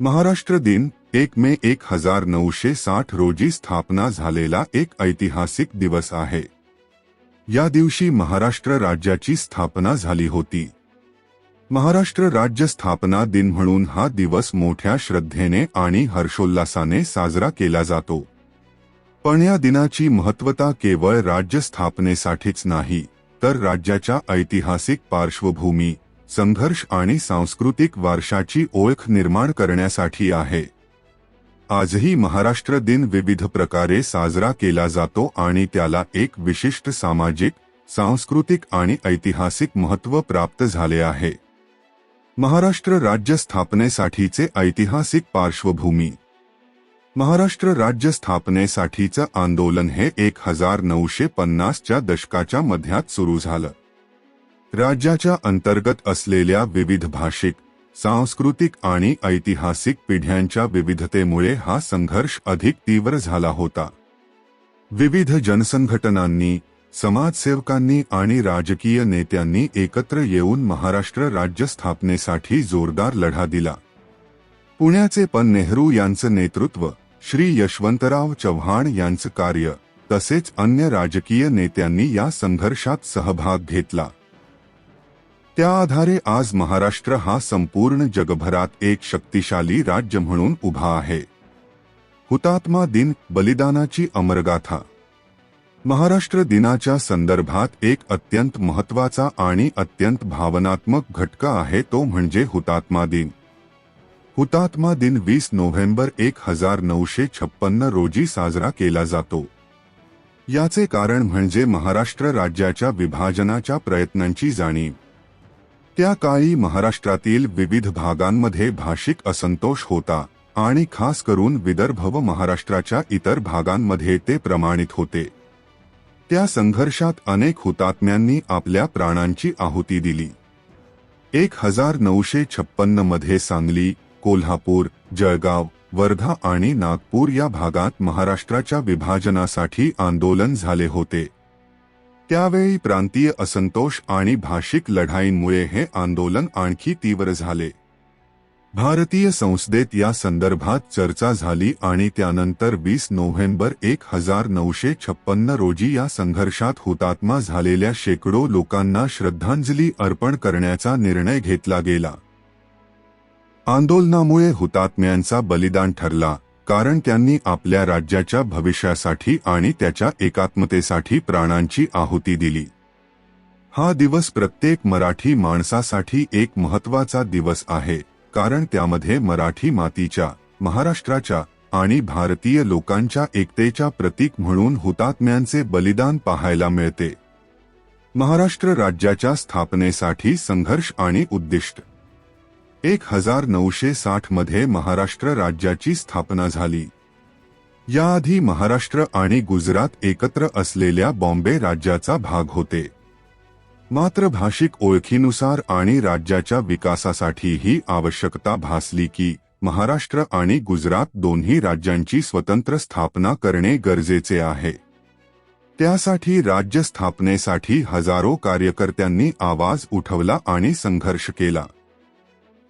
महाराष्ट्र दिन एक मे एक हजार नऊशे साठ रोजी स्थापना झालेला एक ऐतिहासिक दिवस आहे. या दिवशी महाराष्ट्र राज्याची स्थापना झाली होती. महाराष्ट्र राज्य स्थापना दिन म्हणून हा दिवस मोठ्या श्रद्धेने आणि हर्षोल्लासाने साजरा केला जातो. पण या दिनाची महत्वता केवळ राज्य स्थापनेसाठीच नाही तर राज्याच्या ऐतिहासिक पार्श्वभूमी संघर्ष आणि सांस्कृतिक वारशाची ओळख निर्माण करण्यासाठी आहे. आजही महाराष्ट्र दिन विविध प्रकारे साजरा केला जातो आणि त्याला एक विशिष्ट सामाजिक सांस्कृतिक आणि ऐतिहासिक महत्त्व प्राप्त झाले आहे. महाराष्ट्र राज्य स्थापनेसाठीचे ऐतिहासिक पार्श्वभूमी. महाराष्ट्र राज्य स्थापनेसाठीचं आंदोलन हे एक हजार नऊशे पन्नासच्या दशकाच्या मध्यात सुरू झालं. राज्याच्या अंतर्गत असलेल्या विविध भाषिक सांस्कृतिक आणि ऐतिहासिक पिढ्यांच्या विविधतेमुळे हा संघर्ष अधिक तीव्र झाला होता. विविध जनसंघटनांनी समाजसेवकांनी आणि राजकीय नेत्यांनी एकत्र येऊन महाराष्ट्र राज्य स्थापनेसाठी जोरदार लढा दिला. पुण्याचे पण नेहरू यांचं नेतृत्व श्री यशवंतराव चव्हाण यांचं कार्य तसेच अन्य राजकीय नेत्यांनी या संघर्षात सहभाग घेतला. त्या आधारे आज महाराष्ट्र हा संपूर्ण जगभरात एक शक्तिशाली राज्य म्हणून उभा आहे. हुतात्मा दिन बलिदानाची अमरगाथा. महाराष्ट्र दिनाच्या संदर्भात एक अत्यंत महत्त्वाचा आणि अत्यंत भावनात्मक घटका आहे तो म्हणजे हुतात्मा दिन. हुतात्मा दिन वीस नोव्हेंबर एक हजार नऊशे छप्पन्न रोजी साजरा केला जातो. याचे कारण म्हणजे महाराष्ट्र राज्याच्या विभाजनाच्या प्रयत्नांची जाणीव. त्या काळी महाराष्ट्रातील विविध भागांमध्ये भाषिक असंतोष होता आणि खास करून विदर्भ व महाराष्ट्राच्या इतर भागांमध्ये ते प्रमाणित होते. त्या संघर्षात अनेक हुतात्म्यांनी आपल्या प्राणांची आहुती दिली. एक हजार नऊशे छप्पन्नमध्ये सांगली कोल्हापूर जळगाव वर्धा आणि नागपूर या भागात महाराष्ट्राच्या विभाजनासाठी आंदोलन झाले होते. त्यावेळी प्रांतीय असंतोष आणि भाषिक लढाईंमुळे हे आंदोलन आणखी तीव्र झाले. भारतीय संसदेत या संदर्भात चर्चा झाली आणि त्यानंतर वीस नोव्हेंबर एक हजार नऊशे छप्पन्न रोजी या संघर्षात हुतात्मा झालेल्या शेकडो लोकांना श्रद्धांजली अर्पण करण्याचा निर्णय घेतला गेला. आंदोलनामुळे हुतात्म्यांचा बलिदान ठरला. कारण त्यांनी आपल्या राज्याच्या भविष्यासाठी आणि त्याच्या एकात्मतेसाठी प्राणांची आहुती दिली. हा दिवस प्रत्येक मराठी माणसासाठी एक महत्त्वाचा दिवस आहे कारण त्यामध्ये मराठी मातीच्या महाराष्ट्राच्या आणि भारतीय लोकांच्या एकतेच्या प्रतीक म्हणून हुतात्म्यांचे बलिदान पाहायला मिळते. महाराष्ट्र राज्याच्या स्थापनेसाठी संघर्ष आणि उद्दिष्ट एक हजार नऊशे साठमध्ये महाराष्ट्र राज्याची स्थापना झाली. याआधी महाराष्ट्र आणि गुजरात एकत्र असलेल्या बॉम्बे राज्याचा भाग होते. मात्र भाषिक ओळखीनुसार आणि राज्याच्या विकासासाठी ही आवश्यकता भासली की महाराष्ट्र आणि गुजरात दोन्ही राज्यांची स्वतंत्र स्थापना करणे गरजेचे आहे. त्यासाठी राज्य स्थापनेसाठी हजारो कार्यकर्त्यांनी आवाज उठवला आणि संघर्ष केला.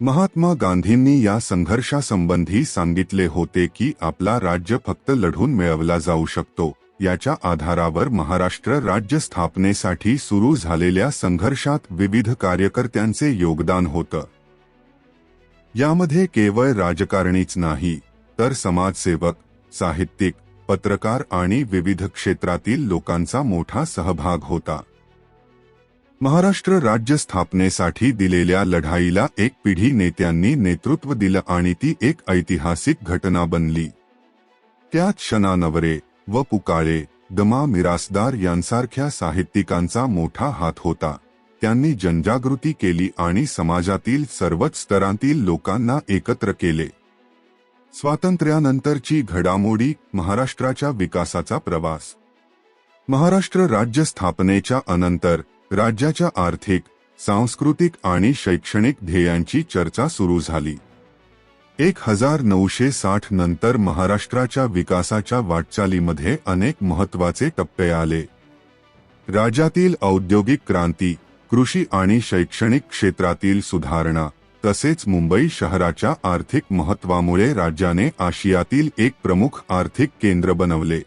महात्मा गांधींनी या संघर्षासंबंधी सांगितले होते की आपला राज्य फक्त लढून मिळवला जाऊ शकतो. याच्या आधारावर महाराष्ट्र राज्य स्थापनेसाठी सुरू झालेल्या संघर्षात विविध कार्यकर्त्यांचे योगदान होतं. यामध्ये केवळ राजकारणीच नाही तर समाजसेवक साहित्यिक पत्रकार आणि विविध क्षेत्रातील लोकांचा मोठा सहभाग होता. महाराष्ट्र राज्य स्थापनेसाठी दिलेल्या लढाईला एक पिढी नेत्यांनी नेतृत्व दिलं आणि ती एक ऐतिहासिक घटना बनली. त्यात क्षणानवरे व पुकाळे दमा मिरासदार यांसारख्या साहित्यिकांचा मोठा हात होता. त्यांनी जनजागृती केली आणि समाजातील सर्वच स्तरांतील लोकांना एकत्र केले. स्वातंत्र्यानंतरची घडामोडी महाराष्ट्राच्या विकासाचा प्रवास. महाराष्ट्र राज्य स्थापनेच्या अनंतर राज्याच्या आर्थिक सांस्कृतिक आणि शैक्षणिक ध्येयांची चर्चा सुरू झाली. एक हजार नऊशे साठ नंतर महाराष्ट्राच्या विकासाच्या वाटचालीमध्ये अनेक महत्त्वाचे टप्पे आले. राज्यातील औद्योगिक क्रांती कृषी आणि शैक्षणिक क्षेत्रातील सुधारणा तसेच मुंबई शहराच्या आर्थिक महत्वामुळे राज्याने आशियातील एक प्रमुख आर्थिक केंद्र बनवले.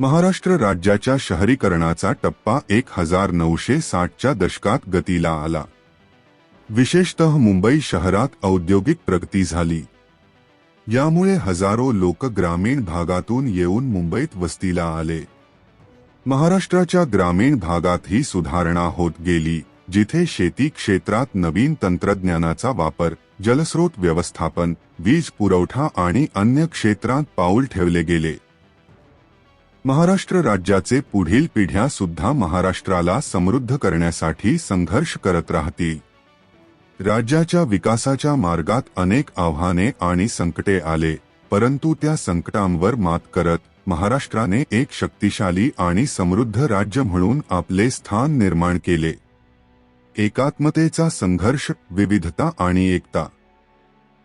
महाराष्ट्र राज्याच्या शहरीकरणाचा टप्पा एक हजार नऊशे साठच्या दशकात गतीला आला. विशेषतः मुंबई शहरात औद्योगिक प्रगती झाली. यामुळे हजारो लोक ग्रामीण भागातून येऊन मुंबईत वस्तीला आले. महाराष्ट्राच्या ग्रामीण भागात ही सुधारणा होत गेली जिथे शेती क्षेत्रात नवीन तंत्रज्ञानाचा वापर जलस्रोत व्यवस्थापन वीज पुरवठा आणि अन्य क्षेत्रात पाऊल ठेवले गेले. महाराष्ट्र राज्याचे पुढील पिढ्या सुद्धा महाराष्ट्राला समृद्ध करण्यासाठी संघर्ष करत राहतील. राज्याच्या विकासाच्या मार्गात अनेक आव्हाने आणि संकटे आले परंतु त्या संकटांवर मात करत महाराष्ट्राने एक शक्तिशाली आणि समृद्ध राज्य म्हणून आपले स्थान निर्माण केले. एकात्मतेचा संघर्ष विविधता आणि एकता.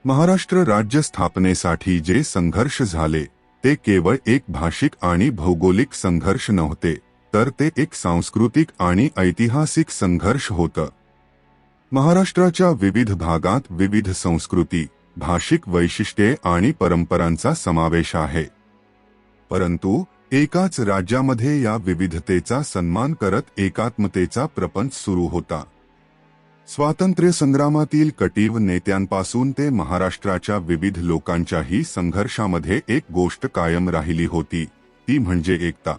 महाराष्ट्र राज्य स्थापनेसाठी जे संघर्ष झाले ते केवळ एक भाषिक आणि भौगोलिक संघर्ष नव्हते तर ते एक सांस्कृतिक आणि ऐतिहासिक संघर्ष होतं. महाराष्ट्राच्या विविध भागात विविध संस्कृती भाषिक वैशिष्ट्ये आणि परंपरांचा समावेश आहे. परंतु एकाच राज्यामध्ये या विविधतेचा सन्मान करत एकात्मतेचा प्रपंच सुरू होता. स्वातंत्र्य संग्रामातील कटीव नेत्यांपासून ते महाराष्ट्राच्या विविध लोकांच्याही संघर्षामध्ये एक गोष्ट कायम राहिली होती ती म्हणजे एकता.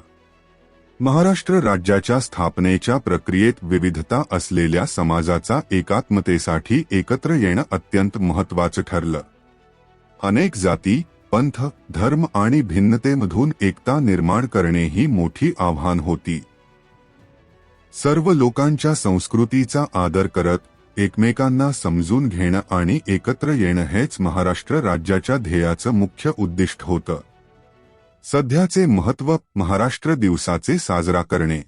महाराष्ट्र राज्याच्या स्थापनेच्या प्रक्रियेत विविधता असलेल्या समाजाचा एकात्मतेसाठी एकत्र येणं अत्यंत महत्वाचं ठरलं. अनेक जाती पंथ धर्म आणि भिन्नतेमधून एकता निर्माण करणे ही मोठी आव्हान होती. सर्व लोकांच्या संस्कृतीचा आदर करत एकमेकांना समजून घेणं आणि एकत्र येणं हेच महाराष्ट्र राज्याच्या ध्येयाचं मुख्य उद्दिष्ट होतं. सध्याचे महत्त्व महाराष्ट्र दिवसाचे साजरा करणे.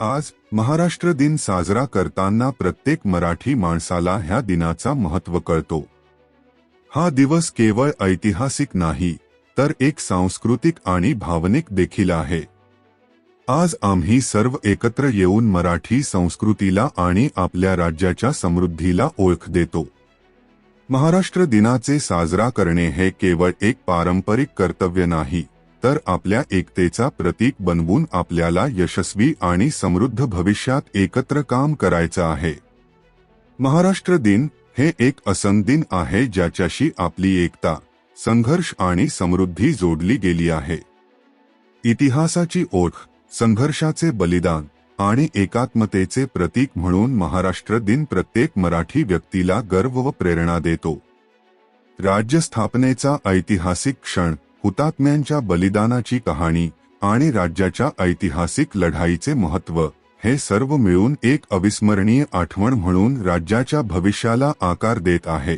आज महाराष्ट्र दिन साजरा करताना प्रत्येक मराठी माणसाला ह्या दिनाचा महत्त्व कळतो. हा दिवस केवळ ऐतिहासिक नाही तर एक सांस्कृतिक आणि भावनिक देखील आहे. आज आम्ही सर्व एकत्र येऊन मराठी संस्कृतीला आणि आपल्या राज्याच्या समृद्धीला ओळख देतो. महाराष्ट्र दिनाचे साजरा करणे हे केवळ एक पारंपरिक कर्तव्य नाही तर आपल्या एकतेचा प्रतीक बनवून आपल्याला यशस्वी आणि समृद्ध भविष्यात एकत्र काम करायचं आहे. महाराष्ट्र दिन हे एक असन दिन आहे ज्याच्याशी आपली एकता संघर्ष आणि समृद्धी जोडली गेली आहे. इतिहासाची ओळख संघर्षाचे बलिदान आणि एकात्मतेचे प्रतीक म्हणून महाराष्ट्र दिन प्रत्येक मराठी व्यक्तीला गर्व व प्रेरणा देतो. राज्य स्थापनेचा ऐतिहासिक क्षण हुतात्म्यांच्या बलिदानाची कहाणी आणि राज्याच्या ऐतिहासिक लढाईचे महत्त्व हे सर्व मिळून एक अविस्मरणीय आठवण म्हणून राज्याच्या भविष्याला आकार देत आहे.